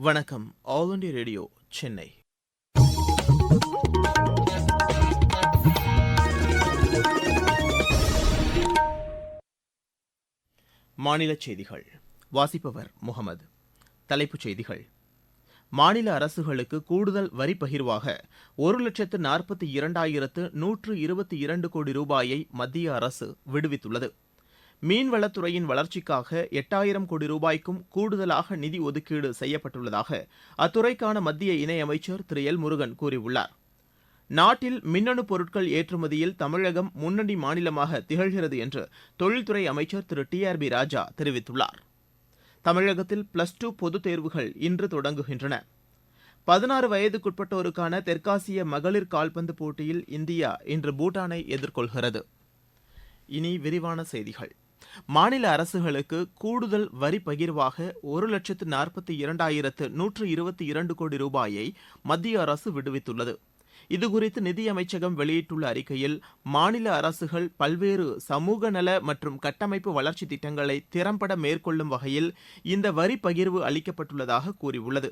வணக்கம். All India radio Chennai. மாநிலச் செய்திகள். வாசிப்பவர் முகமது. தலைப்புச் செய்திகள். மாநில அரசுகளுக்கு கூடுதல் வரி பகிர்வாக ஒரு லட்சத்து நாற்பத்தி இரண்டாயிரத்து நூற்று இருபத்தி இரண்டு கோடி ரூபாயை மத்திய அரசு விடுவித்துள்ளது. மீன்வளத்துறையின் வளர்ச்சிக்காக எட்டாயிரம் கோடி ரூபாய்க்கும் கூடுதலாக நிதி ஒதுக்கீடு செய்யப்பட்டுள்ளதாக அத்துறைக்கான மத்திய இணையமைச்சர் திரு. எல். முருகன் கூறியுள்ளார். நாட்டில் மின்னணு பொருட்கள் ஏற்றுமதியில் தமிழகம் முன்னணி மாநிலமாக திகழ்கிறது என்று தொழில்துறை அமைச்சர் Thiru. T. R. B. Raja தெரிவித்துள்ளார். தமிழகத்தில் பிளஸ் டூ பொதுத் தேர்வுகள் இன்று தொடங்குகின்றன. பதினாறு வயதுக்குட்பட்டோருக்கான தெற்காசிய மகளிர் கால்பந்து போட்டியில் இந்தியா இன்று பூட்டானை எதிர்கொள்கிறது. இனி விரிவான செய்திகள். மாநில அரசுகளுக்கு கூடுதல் வரி பகிர்வாக ஒரு லட்சத்து நாற்பத்தி இரண்டாயிரத்து நூற்று இருபத்தி இரண்டு கோடி ரூபாயை மத்திய அரசு விடுவித்துள்ளது. இதுகுறித்து நிதியமைச்சகம் வெளியிட்டுள்ள அறிக்கையில் மாநில அரசுகள் பல்வேறு சமூக நல மற்றும் கட்டமைப்பு வளர்ச்சி திட்டங்களை திறம்பட மேற்கொள்ளும் வகையில் இந்த வரி பகிர்வு அளிக்கப்பட்டுள்ளதாக கூறியுள்ளது.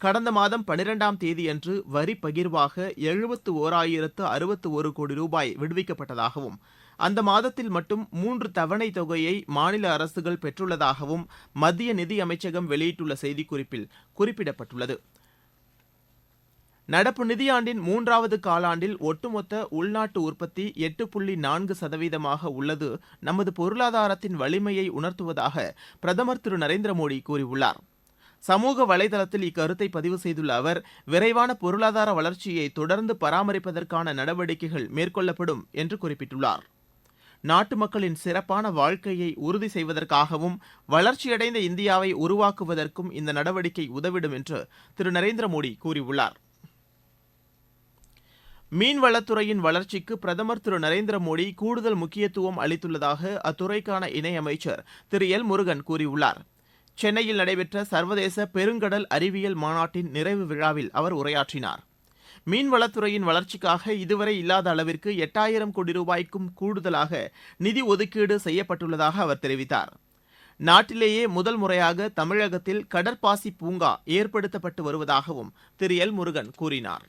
கடந்த மாதம் பனிரெண்டாம் தேதியன்று வரி பகிர்வாக எழுபத்து ஓராயிரத்து அறுபத்து ஒரு கோடி ரூபாய் விடுவிக்கப்பட்டதாகவும் அந்த மாதத்தில் மட்டும் மூன்று தவணை தொகையை மாநில அரசுகள் பெற்றுள்ளதாகவும் மத்திய நிதி அமைச்சகம் வெளியிட்டுள்ள செய்திக்குறிப்பில் குறிப்பிடப்பட்டுள்ளது. நடப்பு நிதியாண்டின் மூன்றாவது காலாண்டில் ஒட்டுமொத்த உள்நாட்டு உற்பத்தி எட்டு புள்ளி நான்கு சதவீதமாக உள்ளது. நமது பொருளாதாரத்தின் வலிமையை உணர்த்துவதாக பிரதமர் திரு. நரேந்திர மோடி கூறியுள்ளார். சமூக வலைதளத்தில் இக்கருத்தை பதிவு செய்துள்ள அவர் விரைவான பொருளாதார வளர்ச்சியை தொடர்ந்து பராமரிப்பதற்கான நடவடிக்கைகள் மேற்கொள்ளப்படும் என்று குறிப்பிட்டுள்ளார். நாட்டு மக்களின் சிறப்பான வாழ்க்கையை உறுதி செய்வதற்காகவும் வளர்ச்சியடைந்த இந்தியாவை உருவாக்குவதற்கும் இந்த நடவடிக்கை உதவிடும் என்று திரு. நரேந்திர மோடி கூறியுள்ளார். மீன்வளத்துறையின் வளர்ச்சிக்கு பிரதமர் திரு. நரேந்திர மோடி கூடுதல் முக்கியத்துவம் அளித்துள்ளதாக அத்துறைக்கான இணையமைச்சர் திரு. எல். முருகன் கூறியுள்ளார். சென்னையில் நடைபெற்ற சர்வதேச பெருங்கடல் அறிவியல் மாநாட்டின் நிறைவு விழாவில் அவர் உரையாற்றினார். மீன்வளத்துறையின் வளர்ச்சிக்காக இதுவரை இல்லாத அளவிற்கு எட்டாயிரம் கோடி ரூபாய்க்கும் கூடுதலாக நிதி ஒதுக்கீடு செய்யப்பட்டுள்ளதாக அவர் தெரிவித்தார். நாட்டிலேயே முதல் முறையாக தமிழகத்தில் கடற்பாசி பூங்கா ஏற்படுத்தப்பட்டு வருவதாகவும் திரு. எல். முருகன் கூறினார்.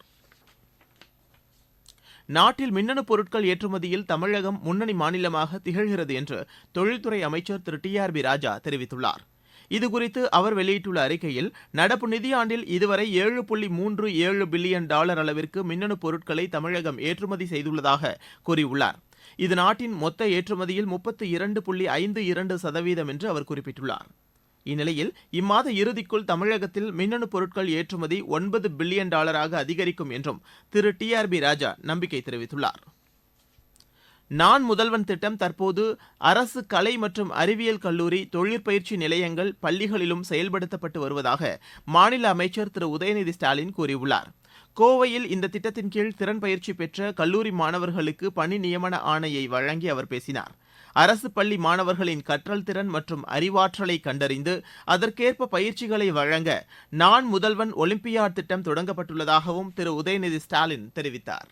நாட்டில் மின்னணு பொருட்கள் ஏற்றுமதியில் தமிழகம் முன்னணி மாநிலமாக திகழ்கிறது என்று தொழில்துறை அமைச்சர் Thiru. T. R. B. Raja தெரிவித்துள்ளார். இதுகுறித்து அவர் வெளியிட்டுள்ள அறிக்கையில் நடப்பு நிதியாண்டில் இதுவரை ஏழு புள்ளி மூன்று ஏழு பில்லியன் டாலர் அளவிற்கு மின்னணு பொருட்களை தமிழகம் ஏற்றுமதி செய்துள்ளதாக கூறியுள்ளார். இது நாட்டின் மொத்த ஏற்றுமதியில் முப்பத்து இரண்டு புள்ளி ஐந்து இரண்டு சதவீதம் என்று அவர் குறிப்பிட்டுள்ளார். இந்நிலையில் இம்மாத இறுதிக்குள் தமிழகத்தில் மின்னணு பொருட்கள் ஏற்றுமதி ஒன்பது பில்லியன் டாலராக அதிகரிக்கும் என்றும் Thiru T R B Raja நம்பிக்கை தெரிவித்துள்ளார். நான் முதல்வன் திட்டம் தற்போது அரசு கலை மற்றும் அறிவியல் கல்லூரி தொழிற்பயிற்சி நிலையங்கள் பள்ளிகளிலும் செயல்படுத்தப்பட்டு வருவதாக மாநில அமைச்சர் திரு. உதயநிதி ஸ்டாலின் கூறியுள்ளார். கோவையில் இந்த திட்டத்தின் கீழ் திறன் பயிற்சி பெற்ற கல்லூரி மாணவர்களுக்கு பணி நியமன ஆணையை வழங்கி அவர் பேசினார். அரசு பள்ளி மாணவர்களின் கற்றல் திறன் மற்றும் அறிவாற்றலை கண்டறிந்து அதற்கேற்ப பயிற்சிகளை வழங்க நான் முதல்வன் ஒலிம்பியாட் திட்டம் தொடங்கப்பட்டுள்ளதாகவும் திரு. உதயநிதி ஸ்டாலின் தெரிவித்தார்.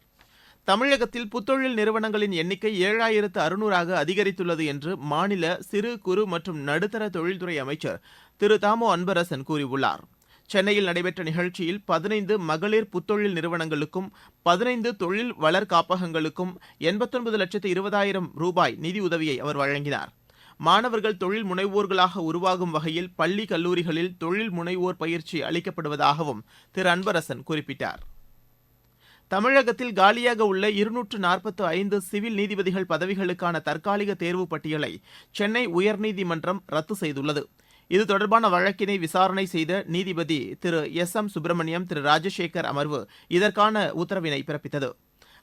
தமிழகத்தில் புத்தொழில் நிறுவனங்களின் எண்ணிக்கை ஏழாயிரத்து அறுநூறாக அதிகரித்துள்ளது என்று மாநில சிறு குறு மற்றும் நடுத்தர தொழில்துறை அமைச்சர் திரு. தாமோ அன்பரசன் கூறியுள்ளார். சென்னையில் நடைபெற்ற நிகழ்ச்சியில் பதினைந்து மகளிர் புத்தொழில் நிறுவனங்களுக்கும் பதினைந்து தொழில் வளர் காப்பகங்களுக்கும் எண்பத்தொன்பது லட்சத்து இருபதாயிரம் ரூபாய் நிதி உதவியை அவர் வழங்கினார். மாணவர்கள் தொழில் முனைவோர்களாக உருவாகும் வகையில் பள்ளி கல்லூரிகளில் தொழில் முனைவோர் பயிற்சி அளிக்கப்படுவதாகவும் திரு. அன்பரசன் குறிப்பிட்டார். தமிழகத்தில் காலியாக உள்ள இருநூற்று நாற்பத்து ஐந்து சிவில் நீதிபதிகள் பதவிகளுக்கான தற்காலிக தேர்வு பட்டியலை சென்னை உயர்நீதிமன்றம் ரத்து செய்துள்ளது. இது தொடர்பான வழக்கினை விசாரணை செய்த நீதிபதி திரு எஸ் எம் சுப்பிரமணியம் திரு ராஜசேகர் அமர்வு இதற்கான உத்தரவினை பிறப்பித்தது.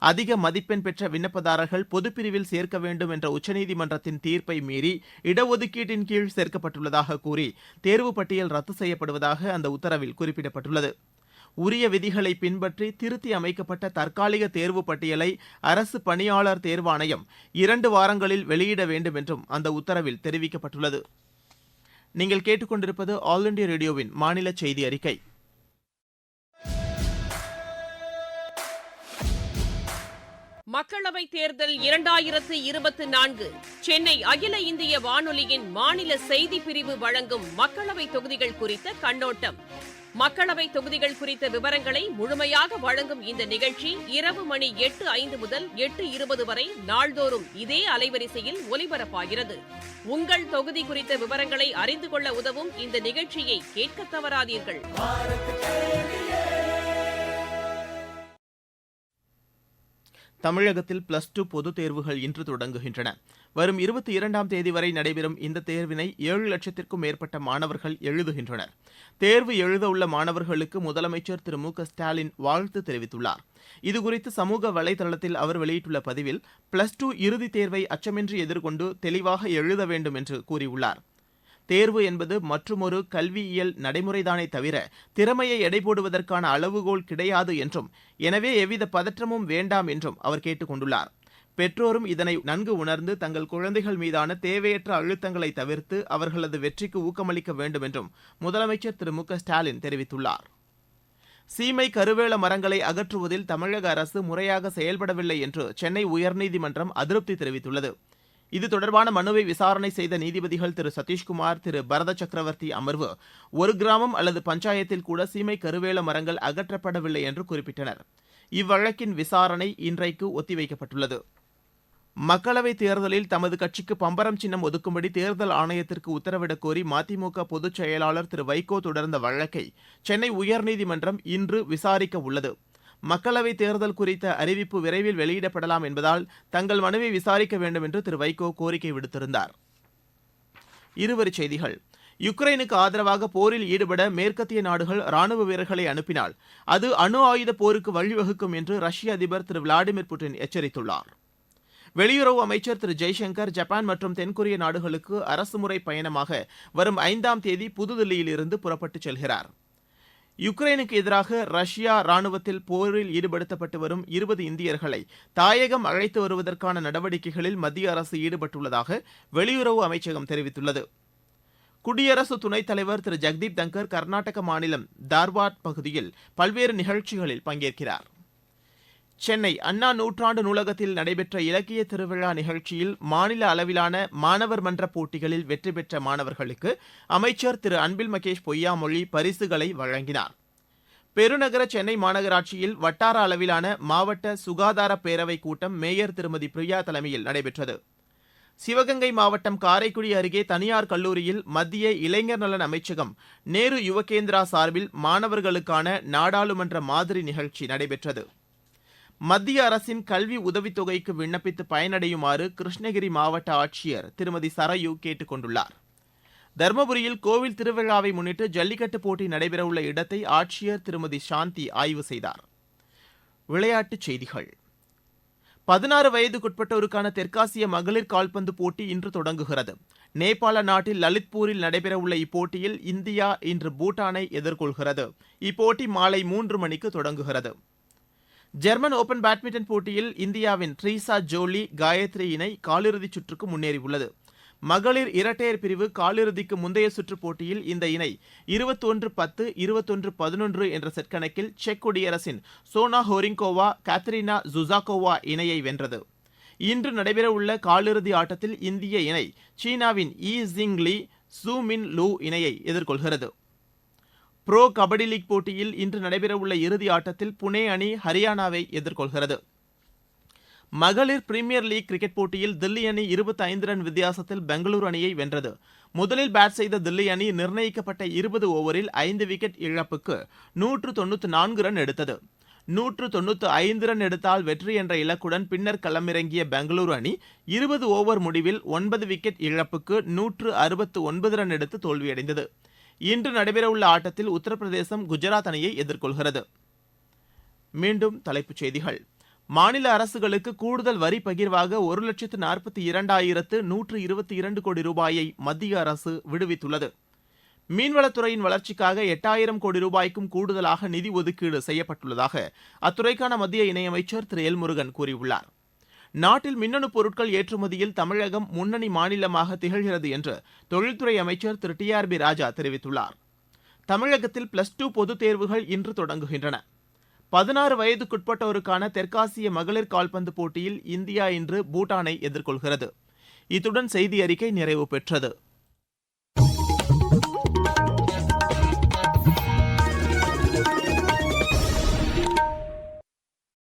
அதிக மதிப்பெண் பெற்ற விண்ணப்பதாரர்கள் பொதுப்பிரிவில் சேர்க்க வேண்டும் என்ற உச்சநீதிமன்றத்தின் தீர்ப்பை மீறி இடஒதுக்கீட்டின் கீழ் சேர்க்கப்பட்டுள்ளதாக கூறி தேர்வு பட்டியல் ரத்து செய்யப்படுவதாக அந்த உத்தரவில் குறிப்பிடப்பட்டுள்ளது. உரிய விதிகளை பின்பற்றி திருத்தி அமைக்கப்பட்ட தற்காலிக தேர்வு பட்டியலை அரசு பணியாளர் தேர்வாணையம் இரண்டு வாரங்களில் வெளியிட வேண்டும் என்றும் அந்த உத்தரவில் தெரிவிக்கப்பட்டுள்ளது. நீங்கள் கேட்டுக்கொண்டிருப்பது ஆல் இண்டியா ரேடியோவின் மாநில செய்தி அறிக்கை. மக்களவைத் தேர்தல் இரண்டாயிரத்து இருபத்தி நான்கு. சென்னை அகில இந்திய வானொலியின் மாநில செய்தி பிரிவு வழங்கும் மக்களவைத் தொகுதிகள் குறித்த கண்ணோட்டம். மக்களவை தொகுதிகள் குறித்த விவரங்களை முழுமையாக வழங்கும் இந்த நிகழ்ச்சி இரவு மணி எட்டு ஐந்து முதல் எட்டு இருபது வரை நாள்தோறும் இதே அலைவரிசையில் ஒலிபரப்பாகிறது. உங்கள் தொகுதி குறித்த விவரங்களை அறிந்து கொள்ள உதவும் இந்த நிகழ்ச்சியை கேட்க தவறாதீர்கள். தமிழகத்தில் பிளஸ் டூ பொதுத் தேர்வுகள் இன்று தொடங்குகின்றன. வரும் இருபத்தி இரண்டாம் தேதி வரை நடைபெறும் இந்த தேர்வினை ஏழு லட்சத்திற்கும் மேற்பட்ட மாணவர்கள் எழுதுகின்றனர். தேர்வு எழுத உள்ள மாணவர்களுக்கு முதலமைச்சர் திரு மு க ஸ்டாலின் வாழ்த்து தெரிவித்துள்ளார். இதுகுறித்து சமூக வலைதளத்தில் அவர் வெளியிட்டுள்ள பதிவில் பிளஸ் டூ இறுதித் தேர்வை அச்சமின்றி எதிர்கொண்டு தெளிவாக எழுத வேண்டும் என்று கூறியுள்ளார். தேர்வு என்பது மற்றுமொரு கல்வியியல் நடைமுறைதானே தவிர திறமையை எடை போடுவதற்கான அளவுகோல் கிடையாது என்றும் எனவே எவ்வித பதற்றமும் வேண்டாம் என்றும் அவர் கேட்டுக் கொண்டுள்ளார் பெற்றோரும் இதனை நன்கு உணர்ந்து தங்கள் குழந்தைகள் மீதான தேவையற்ற அழுத்தங்களை தவிர்த்து அவர்களது வெற்றிக்கு ஊக்கமளிக்க வேண்டும் என்றும் முதலமைச்சர் திரு மு க ஸ்டாலின் தெரிவித்துள்ளார். சீமை கருவேல மரங்களை அகற்றுவதில் தமிழக அரசு முறையாக செயல்படவில்லை என்று சென்னை உயர்நீதிமன்றம் அதிருப்தி தெரிவித்துள்ளது. இது தொடர்பான மனுவை விசாரணை செய்த நீதிபதிகள் திரு சதீஷ்குமார் திரு பரத சக்கரவர்த்தி அமர்வு ஒரு கிராமம் அல்லது பஞ்சாயத்தில் கூட சீமை கருவேல மரங்கள் அகற்றப்படவில்லை என்று குறிப்பிட்டனர். இவ்வழக்கின் விசாரணை இன்றைக்கு ஒத்திவைக்கப்பட்டுள்ளது. மக்களவைத் தேர்தலில் தமது கட்சிக்கு பம்பரம் சின்னம் ஒதுக்கும்படி தேர்தல் ஆணையத்திற்கு உத்தரவிடக் கோரி மதிமுக பொதுச் செயலாளர் திரு வைகோ தொடர்ந்த வழக்கை சென்னை உயர்நீதிமன்றம் இன்று விசாரிக்க உள்ளது. மக்களவைத் தேர்தல் குறித்த அறிவிப்பு விரைவில் வெளியிடப்படலாம் என்பதால் தங்கள் மனுவை விசாரிக்க வேண்டும் என்று திரு வைகோ கோரிக்கை விடுத்திருந்தார். இருவரி செய்திகள். யுக்ரைனுக்கு ஆதரவாக போரில் ஈடுபட மேற்கத்திய நாடுகள் ராணுவ வீரர்களை அனுப்பினால் அது அணு ஆயுத போருக்கு வழிவகுக்கும் என்று ரஷ்ய அதிபர் திரு விளாடிமிர் புட்டின் எச்சரித்துள்ளார். வெளியுறவு அமைச்சர் திரு ஜெய்சங்கர் ஜப்பான் மற்றும் தென்கொரிய நாடுகளுக்கு அரசுமுறை பயணமாக வரும் ஐந்தாம் தேதி புதுதில்லியிலிருந்து புறப்பட்டுச் செல்கிறார். யுக்ரைனுக்கு எதிராக ரஷ்யா ராணுவத்தில் போரில் ஈடுபடுத்தப்பட்டு வரும் இருபது இந்தியர்களை தாயகம் அழைத்து வருவதற்கான நடவடிக்கைகளில் மத்திய அரசு ஈடுபட்டுள்ளதாக வெளியுறவு அமைச்சகம் தெரிவித்துள்ளது. குடியரசு துணைத் தலைவர் திரு. ஜெக்தீப் தங்கர் கர்நாடக மாநிலம் தார்வாட் பகுதியில் பல்வேறு நிகழ்ச்சிகளில் பங்கேற்கிறார். சென்னை அண்ணா நூற்றாண்டு நூலகத்தில் நடைபெற்ற இலக்கிய திருவிழா நிகழ்ச்சியில் மாநில அளவிலான மாணவர் மன்ற போட்டிகளில் வெற்றி பெற்ற மாணவர்களுக்கு அமைச்சர் திரு அன்பில் மகேஷ் பொய்யாமொழி பரிசுகளை வழங்கினார். பெருநகர சென்னை மாநகராட்சியில் வட்டார அளவிலான மாவட்ட சுகாதார பேரவை கூட்டம் மேயர் திருமதி பிரியா தலைமையில் நடைபெற்றது. சிவகங்கை மாவட்டம் காரைக்குடி அருகே தனியார் கல்லூரியில் மத்திய இளைஞர் நலன் அமைச்சகம் நேரு யுவகேந்திரா சார்பில் மாணவர்களுக்கான நாடாளுமன்ற மாதிரி நிகழ்ச்சி நடைபெற்றது. மத்திய அரசின் கல்வி உதவித்தொகைக்கு விண்ணப்பித்து பயனடையுமாறு கிருஷ்ணகிரி மாவட்ட ஆட்சியர் திருமதி சரயு கேட்டுக் கொண்டுள்ளார் தருமபுரியில் கோவில் திருவிழாவை முன்னிட்டு ஜல்லிக்கட்டு போட்டி நடைபெறவுள்ள இடத்தை ஆட்சியர் திருமதி சாந்தி ஆய்வு செய்தார். விளையாட்டுச் செய்திகள். பதினாறு வயதுக்குட்பட்டோருக்கான தெற்காசிய மகளிர் கால்பந்து போட்டி இன்று தொடங்குகிறது. நேபாள நாட்டில் லலித்பூரில் நடைபெறவுள்ள இப்போட்டியில் இந்தியா இன்று பூட்டானை எதிர்கொள்கிறது. இப்போட்டி மாலை மூன்று மணிக்கு தொடங்குகிறது. ஜெர்மன் ஓபன் பேட்மிண்டன் போட்டியில் இந்தியாவின் ட்ரீசா ஜோலி காயத்ரி இணை காலிறுதிச் சுற்றுக்கு முன்னேறியுள்ளது. மகளிர் இரட்டையர் பிரிவு காலிறுதிக்கு முந்தைய சுற்றுப் போட்டியில் இந்த இணை இருபத்தொன்று பத்து இருபத்தொன்று பதினொன்று என்ற செட் கணக்கில் செக் குடியரசின் சோனா ஹோரிங்கோவா கேத்ரினா ஜுசாகோவா இணையை வென்றது. இன்று நடைபெறவுள்ள காலிறுதி ஆட்டத்தில் இந்திய இணை சீனாவின் ஈ ஜிங் லீ சூ மின் லூ இணையை எதிர்கொள்கிறது. ப்ரோ கபடி லீக் போட்டியில் இன்று நடைபெறவுள்ள இறுதி ஆட்டத்தில் புனே அணி ஹரியானாவை எதிர்கொள்கிறது. மகளிர் பிரீமியர் லீக் கிரிக்கெட் போட்டியில் தில்லி அணி இருபத்தி ஐந்து ரன் வித்தியாசத்தில் பெங்களூரு அணியை வென்றது. முதலில் பேட் செய்த தில்லி அணி நிர்ணயிக்கப்பட்ட இருபது ஓவரில் ஐந்து விக்கெட் இழப்புக்கு நூற்று தொண்ணூற்று நான்கு ரன் எடுத்தது. நூற்று தொண்ணூற்று ஐந்து ரன் எடுத்தால் வெற்றி என்ற இலக்குடன் பின்னர் களமிறங்கிய பெங்களூரு அணி இருபது ஓவர் முடிவில் ஒன்பது விக்கெட் இழப்புக்கு நூற்று அறுபத்து ஒன்பது ரன் எடுத்து தோல்வியடைந்தது. இன்று நடைபெறவுள்ள ஆட்டத்தில் உத்தரப்பிரதேசம் குஜராத் அணியை எதிர்கொள்கிறது. மீண்டும் தலைப்புச் செய்திகள். மாநில அரசுகளுக்கு கூடுதல் வரி பகிர்வாக ஒரு லட்சத்து நாற்பத்தி இரண்டாயிரத்து நூற்று இருபத்தி இரண்டு கோடி ரூபாயை மத்திய அரசு விடுவித்துள்ளது. மீன்வளத்துறையின் வளர்ச்சிக்காக எட்டாயிரம் கோடி ரூபாய்க்கும் கூடுதலாக நிதி ஒதுக்கீடு செய்யப்பட்டுள்ளதாக அத்துறைக்கான மத்திய இணையமைச்சர் திரு. எல். முருகன் கூறியுள்ளார். நாட்டில் மின்னணு பொருட்கள் ஏற்றுமதியில் தமிழகம் முன்னணி மாநிலமாக திகழ்கிறது என்று தொழில்துறை அமைச்சர் Thiru. T. R. B. Raja தெரிவித்துள்ளார். தமிழகத்தில் பிளஸ் டூ பொதுத் தேர்வுகள் இன்று தொடங்குகின்றன. பதினாறு வயதுக்குட்பட்டோருக்கான தெற்காசிய மகளிர் கால்பந்து போட்டியில் இந்தியா இன்று பூட்டானை எதிர்கொள்கிறது. இத்துடன் செய்தி அறிக்கை நிறைவு பெற்றது.